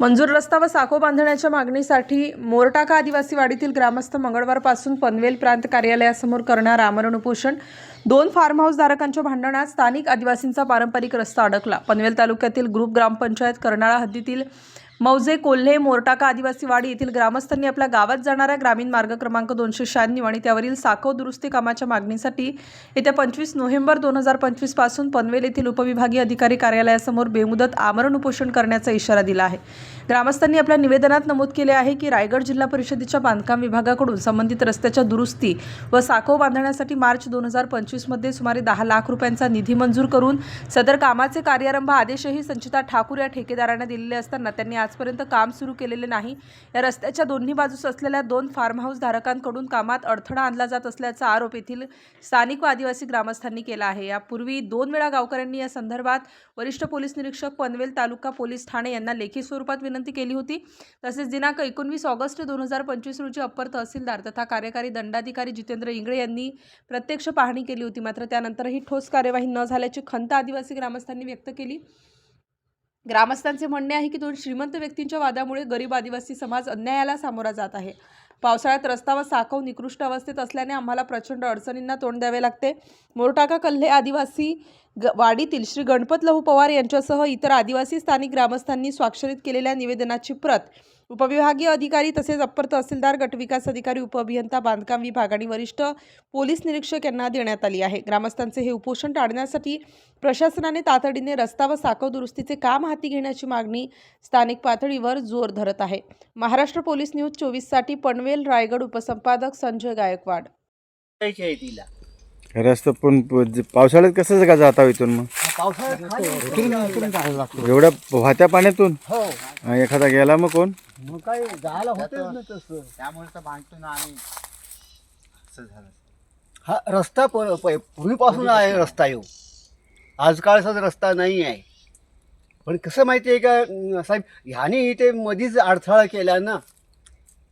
मंजूर रस्ता व साखो बांधण्याच्या मागणीसाठी मोरटाका आदिवासी वाडीतील ग्रामस्थ मंगळवारपासून पनवेल प्रांत कार्यालयासमोर करणार आमरण उपोषण दोन फार्म हाऊस धारकांच्या भांडणात स्थानिक आदिवासींचा पारंपरिक रस्ता अडकला. पनवेल तालुक्यातील ग्रुप ग्रामपंचायत कर्नाळा हद्दीतील मौजे कोल्हे मोरटाका आदिवासी वाडी येथील ग्रामस्थांनी आपल्या गावात जाणाऱ्या ग्रामीण मार्ग क्रमांक दोनशे शहाण्णव आणि त्यावरील साखव दुरुस्ती कामाच्या मागणीसाठी येत्या पंचवीस नोव्हेंबर दोन हजार पंचवीसपासून पनवेल येथील उपविभागीय अधिकारी कार्यालयासमोर बेमुदत आमरण उपोषण करण्याचा इशारा दिला आहे. ग्रामस्थांनी आपल्या निवेदनात नमूद केले आहे की रायगड जिल्हा परिषदेच्या बांधकाम विभागाकडून संबंधित रस्त्याच्या दुरुस्ती व साखव बांधण्यासाठी मार्च दोन हजार पंचवीसमध्ये सुमारे दहा लाख रुपयांचा निधी मंजूर करून सदर कामाचे कार्यारंभ आदेशही संचिता ठाकूर या ठेकेदारांना दिलेले असताना त्यांनी आज आजपर्यंत काम सुरू केलेले नाही. या रस्त्याच्या दोन्ही बाजूस असलेल्या दोन फार्म हाऊस धारकांकडून कामात अडथळा आणला जात असल्याचा आरोप येथील स्थानिक व आदिवासी ग्रामस्थांनी केला आहे. यापूर्वी दोन वेळा गावकऱ्यांनी या संदर्भात वरिष्ठ पोलीस निरीक्षक पनवेल तालुका पोलीस ठाणे यांना लेखी स्वरूपात विनंती केली होती. तसेच दिनांक एकोणवीस ऑगस्ट दोन हजार पंचवीस रोजी अप्पर तहसीलदार तथा कार्यकारी दंडाधिकारी जितेंद्र इंगळे यांनी प्रत्यक्ष पाहणी केली होती. मात्र त्यानंतरही ठोस कार्यवाही न झाल्याची खंत आदिवासी ग्रामस्थांनी व्यक्त केली. ग्रामस्थांचे म्हणणे आहे की दोन श्रीमंत व्यक्तींच्या वादामुळे गरीब आदिवासी समाज अन्यायाला सामोरा जात आहे. पावसाळ्यात रस्ता व साखव निकृष्ट अवस्थेत असल्याने आम्हाला प्रचंड अडचणींना तोंड द्यावे लागते. मोरटाका कल्हे आदिवासी ग वाडीतील श्री गणपत लहू पवार यांच्यासह इतर आदिवासी स्थानिक ग्रामस्थांनी स्वाक्षरित केलेल्या निवेदनाची प्रत उपविभागीय अधिकारी तसेच अप्पर तहसीलदार गटविकास अधिकारी उपअभियंता बांधकाम विभाग आणि वरिष्ठ पोलीस निरीक्षक यांना देण्यात आली आहे. ग्रामस्थांचे हे उपोषण टाळण्यासाठी प्रशासनाने तातडीने रस्ता व साखव दुरुस्तीचे काम हाती घेण्याची मागणी स्थानिक पातळीवर जोर धरत आहे. महाराष्ट्र पोलीस न्यूज चोवीससाठी पनवेल रायगड उपसंपादक संजय गायकवाड. रस्ता पण पावसाळ्यात कसं का जाता इथून मग? पावसाळ्यात खाली उतरून उतरून जायला लागतो. एवढ्या वाहत्या पाण्यातून? हो. हा, एखादा गेला मग कोण? मग काय जायला होतेच ना तसं. त्यामुळे तर बांधतो ना आम्ही. असं झालं. हा रस्ता प- प- पूर्वीपासून आहे रस्ता येऊ आजकालचाच रस्ता नाही आहे. पण कसं माहिती आहे का अं, साहेब ह्याने इथे मधीच अडथळा केला ना.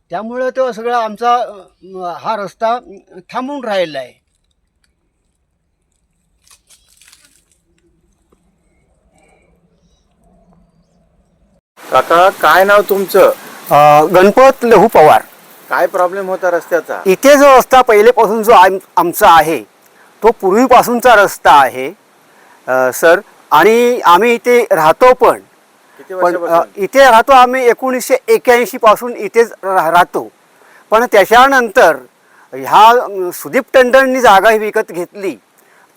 त्यामुळं तो सगळा आमचा अं, हा रस्ता अं, थांबून राहिला आहे काका काय नाव तुमचं? अ, गणपत लहू पवार. काय प्रॉब्लेम होता रस्त्याचा? इथे जो रस्ता पहिलेपासून जो आम आमचा आहे तो पूर्वीपासूनचा रस्ता आहे अ, सर. आणि आम्ही इथे राहतो पण. किती पण अ, वर्षापासून? इथे राहतो आम्ही एकोणीसशे एक्याऐंशी पासून इथेच रा- राहतो. पण त्याच्यानंतर ह्या अ, सुदीप टंडननी जागा ही विकत घेतली.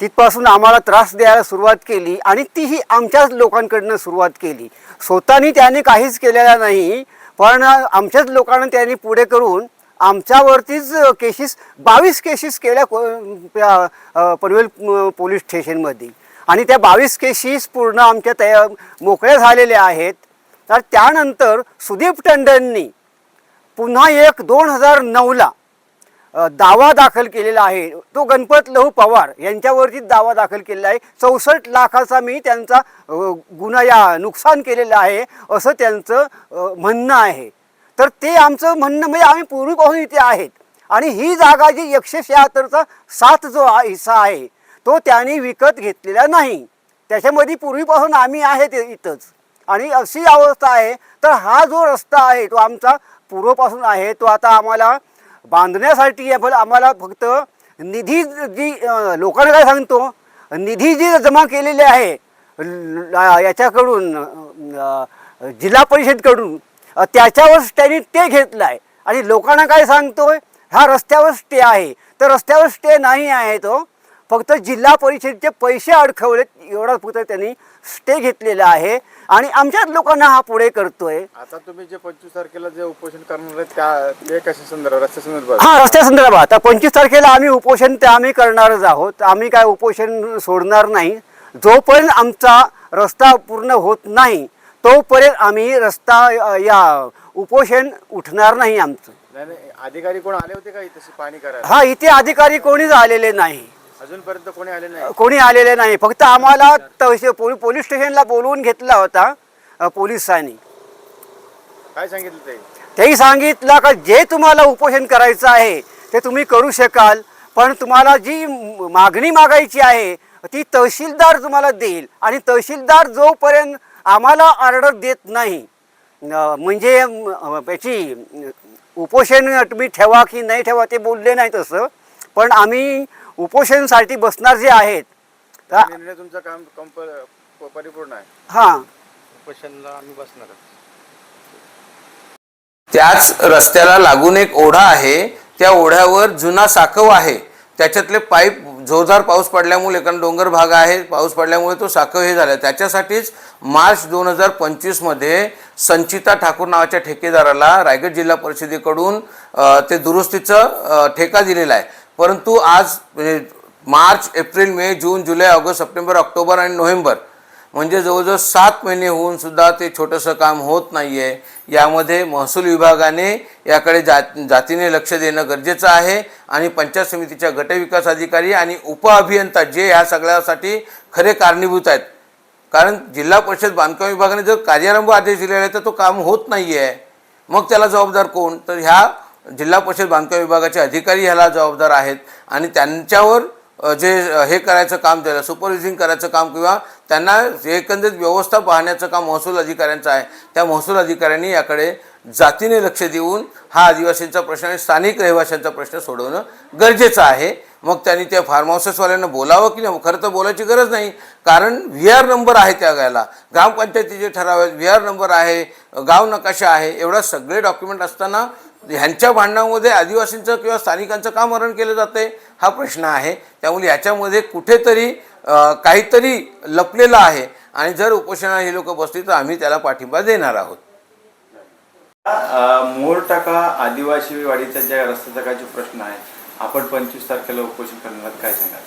तिथपासून आम्हाला त्रास द्यायला सुरुवात केली आणि तीही आमच्याच लोकांकडनं सुरुवात केली. स्वतःनी त्याने काहीच केलेलं नाही पण आमच्याच लोकांना त्यांनी पुढे करून आमच्यावरतीच केसेस बावीस केसेस केल्या को- पनवेल पोलीस स्टेशनमध्ये. आणि त्या बावीस केसेस पूर्ण आमच्या तया मोकळ्या झालेल्या आहेत. तर त्यानंतर सुदीप टंडननी पुन्हा एक दोन हजार नऊला दावा दाखल केलेला आहे. तो गणपत लहू पवार यांच्यावरती दावा दाखल केलेला आहे. चौसष्ट लाखाचा मी त्यांचा गुन्हा या नुकसान केलेलं आहे असं त्यांचं म्हणणं आहे. तर ते आमचं म्हणणं म्हणजे आम्ही पूर्वीपासून इथे आहेत. आणि ही जागा जी एकशे शहात्तरचा सात जो हिस्सा आहे तो त्यांनी विकत घेतलेला नाही. त्याच्यामध्ये पूर्वीपासून आम्ही आहे ते इथंच. आणि अशी अवस्था आहे. तर हा जो रस्ता आहे तो आमचा पूर्वपासून आहे. तो आता आम्हाला बांधण्यासाठी आपण आम्हाला फक्त निधी जी लोकांना काय सांगतो निधी जी जमा केलेली आहे याच्याकडून जिल्हा परिषदकडून त्याच्यावर त्यांनी ते घेतलं आहे. आणि लोकांना काय सांगतोय हा रस्त्यावर स्टे आहे. तर रस्त्यावर स्टे नाही आहे तो. फक्त जिल्हा परिषदेचे पैसे अडकवलेत एवढा फक्त त्यांनी स्टे घेतलेला आहे. आणि आमच्याच लोकांना हा पुढे करतोय. आता तुम्ही जे पंचवीस तारखेला जे उपोषण करणार त्या ते कशा संदर्भात रस्त्या संदर्भात? हा रस्त्या संदर्भात. आता पंचवीस तारखेला आम्ही उपोषण ते आम्ही करणारच आहोत. आम्ही काय उपोषण सोडणार नाही. जोपर्यंत आमचा रस्ता पूर्ण होत नाही तोपर्यंत आम्ही रस्ता या उपोषण उठणार नाही आमचं. अधिकारी कोण आले होते का इथे? पाणी करायला? हा इथे अधिकारी कोणीच आलेले नाही. अजूनपर्यंत कोणी आले नाही. कोणी आलेले नाही. फक्त आम्हाला तहसील पोलीस पोलीस स्टेशनला बोलवून घेतला होता अ, पोलिसांनी काय सांगितलं ते? तेही सांगितलं का जे तुम्हाला उपोषण करायचं आहे ते तुम्ही करू शकाल पण तुम्हाला जी म- मागणी मागायची आहे ती तहसीलदार तुम्हाला देईल. आणि तहसीलदार जोपर्यंत आम्हाला ऑर्डर देत नाही म्हणजे अं, याची अं, उपोषण तुम्ही ठेवा की नाही ठेवा ते बोलले नाही तसं पण आम्ही उपोषणसाठी बसणार जे आहेत त्या- निर्णय तुमचं काम कंप परिपूर्ण आहे. हां. त्याच रस्त्याला लागून एक ओढा आहे. त्या ओढ्यावर जुना साकव आहे. त्याच्यातले पाईप जोरदार पाऊस पडल्यामुळे कारण डोंगर भाग आहे पाऊस पडल्यामुळे तो साकव हे झाला. त्याच्यासाठीच मार्च दोन हजार पंचवीसमध्ये संचिता ठाकूर नावाच्या ठेकेदाराला रायगड जिल्हा परिषदेकडून अ, ते दुरुस्तीचं अ, ठेका दिलेला आहे. परंतु आज म्हणजे मार्च एप्रिल मे जून जुलै ऑगस्ट सप्टेंबर ऑक्टोबर आणि नोव्हेंबर म्हणजे जवळजवळ सात महिने होऊन सुद्धा ते छोटंसं काम होत नाही आहे यामध्ये महसूल विभागाने याकडे जात जातीने लक्ष देणं गरजेचं आहे आणि पंचायत समितीच्या गटविकास अधिकारी आणि उपअभियंता जे ह्या सगळ्यासाठी खरे कारणीभूत आहेत. कारण जिल्हा परिषद बांधकाम विभागाने जर कार्यारंभ आदेश दिलेला आहे तर तो काम होत नाही आहे मग त्याला जबाबदार कोण? तर ह्या जिल्हा परिषद बांधकाम विभागाचे अधिकारी ह्याला जबाबदार आहेत आणि त्यांच्यावर जे हे करायचं काम त्याला सुपरविजिंग करायचं काम किंवा त्यांना जे एकंदरीत व्यवस्था पाहण्याचं काम महसूल अधिकाऱ्यांचं आहे त्या महसूल अधिकाऱ्यांनी याकडे जातीने लक्ष देऊन हा आदिवासींचा प्रश्न आणि स्थानिक रहिवाशांचा प्रश्न सोडवणं गरजेचं आहे. मग त्यांनी त्या फार्म हाऊसेसवाल्यांना बोलावं की नाही? खरं तर बोलायची गरज नाही. कारण व्ही आर नंबर आहे त्या गायला. ग्रामपंचायतीचे ठराव आहेत. व्ही आर नंबर आहे गाव नकाशा आहे एवढा सगळे डॉक्युमेंट असताना ह्यांच्या भांडणामध्ये आदिवासींचं किंवा स्थानिकांचं का मरण केलं जातंय? हा प्रश्न आहे. त्यामुळे याच्यामध्ये कुठेतरी काहीतरी लपलेलं आहे. आणि जर उपोषणाला ही लोक बसली तर आम्ही त्याला पाठिंबा देणार आहोत. मोर टाका आदिवासी वाडीचा ज्या रस्त्याचा काय जो प्रश्न आहे आपण पंचवीस तारखेला उपोषण करणार काय सांगाल?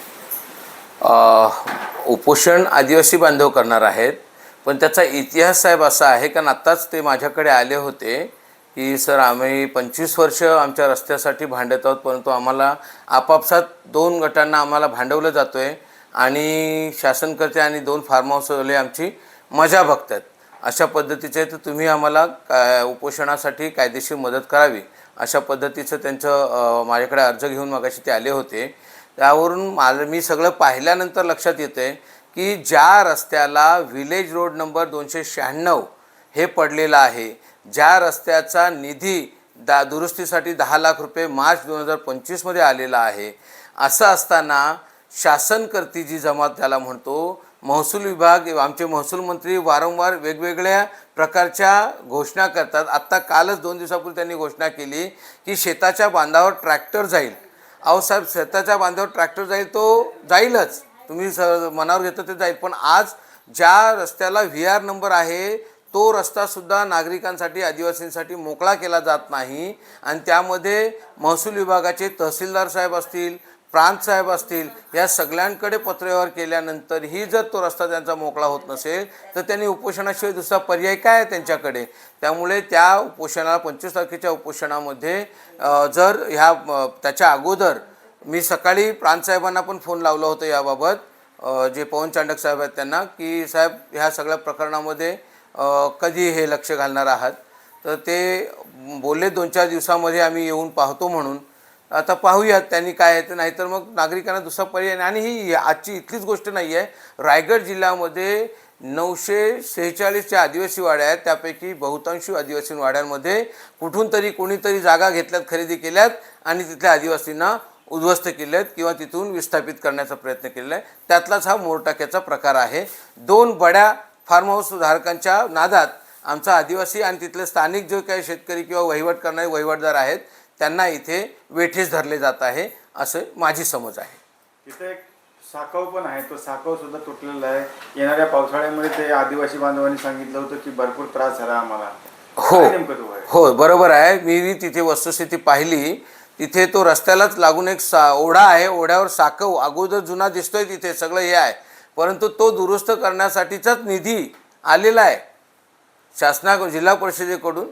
उपोषण आदिवासी बांधव करणार आहेत. पण त्याचा इतिहास साहेब असा आहे कारण आत्ताच ते माझ्याकडे आले होते. की सर आम्ही पंचवीस वर्ष आमच्या रस्त्यासाठी भांडत आहोत परंतु आम्हाला आपापसात दोन गटांना आम्हाला भांडवलं जातो आहे आणि शासनकर्ते आणि दोन फार्म हाऊसवाले आमची मजा बघतात. अशा पद्धतीचे तर तुम्ही आम्हाला का उपोषणासाठी कायदेशीर मदत करावी. अशा पद्धतीचं त्यांचं माझ्याकडे अर्ज घेऊन मगाशी ते आले होते. त्यावरून मला मी सगळं पाहिल्यानंतर लक्षात येते आहे की ज्या रस्त्याला विलेज रोड नंबर दोनशे शहाण्णव हे पडलेलं आहे ज्या रस्त्याचा निधी दा दुरुस्तीसाठी दहा लाख रुपये मार्च दोन हजार पंचवीसमध्ये आलेला आहे असं असताना शासनकर्ती जी जमात त्याला म्हणतो महसूल विभाग आमचे महसूल मंत्री वारंवार वेगवेगळ्या प्रकारच्या घोषणा करतात. आत्ता कालच दोन दिवसापूर्वी त्यांनी घोषणा केली की शेताच्या बांधावर ट्रॅक्टर जाईल. अहो साहेब शेताच्या बांधावर ट्रॅक्टर जाईल तो जाईलच. तुम्ही स मनावर घेतलं ते जाईल. पण आज ज्या रस्त्याला व्ही आर नंबर आहे तो रस्तासुद्धा नागरिकांसाठी आदिवासींसाठी मोकळा केला जात नाही. आणि त्यामध्ये महसूल विभागाचे तहसीलदार साहेब असतील प्रांत साहेब असतील या सगळ्यांकडे पत्रव्यवहार केल्यानंतरही जर तो रस्ता त्यांचा मोकळा होत नसेल तर त्यांनी उपोषणाशिवाय दुसरा पर्याय काय आहे त्यांच्याकडे? त्यामुळे त्या उपोषणाला पंचवीस तारखेच्या उपोषणामध्ये जर ह्या त्याच्या अगोदर मी सकाळी प्रांतसाहेबांना पण फोन लावला होता याबाबत. जे पवन चांडक साहेब आहेत त्यांना की साहेब ह्या सगळ्या प्रकरणामध्ये कधी हे लक्ष घालणार आहात? तर ते बोलले दोन चार दिवसामध्ये आम्ही येऊन पाहतो म्हणून. आता पाहूयात त्यांनी काय आहे ते. नाहीतर मग नागरिकांना दुसरा पर्याय नाही. आणि ही आजची इथलीच गोष्ट नाही आहे. रायगड जिल्ह्यामध्ये नऊशे सेहेचाळीसच्या आदिवासी वाड्या आहेत. त्यापैकी बहुतांशी आदिवासी वाड्यांमध्ये कुठून तरी कोणीतरी जागा घेतल्यात खरेदी केल्यात आणि तिथल्या आदिवासींना उद्ध्वस्त केले आहेत किंवा तिथून विस्थापित करण्याचा प्रयत्न केलेला आहे. त्यातलाच हा मोरटाक्याचा प्रकार आहे. दोन बड्या फार्म हाऊस धारकांच्या नादात आमचा आदिवासी आणि तिथले स्थानिक जे काही शेतकरी किंवा वहिवाट करणारे वहिवाटदार आहेत त्यांना इथे वेठीस धरले जात आहे असं माझी समज आहे. तिथे एक साकव पण आहे तो साकव सुद्धा तुटलेला आहे. येणाऱ्या पावसाळ्यामध्ये ते आदिवासी बांधवांनी सांगितलं होतं की भरपूर त्रास झाला आम्हाला. हो. काय नेमकं तो आहे? हो बरोबर आहे. मी तिथे वस्तुस्थिती पाहिली. तिथे तो रस्त्यालाच लागून एक सा ओढा आहे. ओढ्यावर साकव अगोदर जुना दिसतोय तिथे. सगळं हे आहे. परंतु तो दुरुस्त करण्यासाठीचाच निधी आलेला आहे. शासना जिल्हा परिषदेकडून.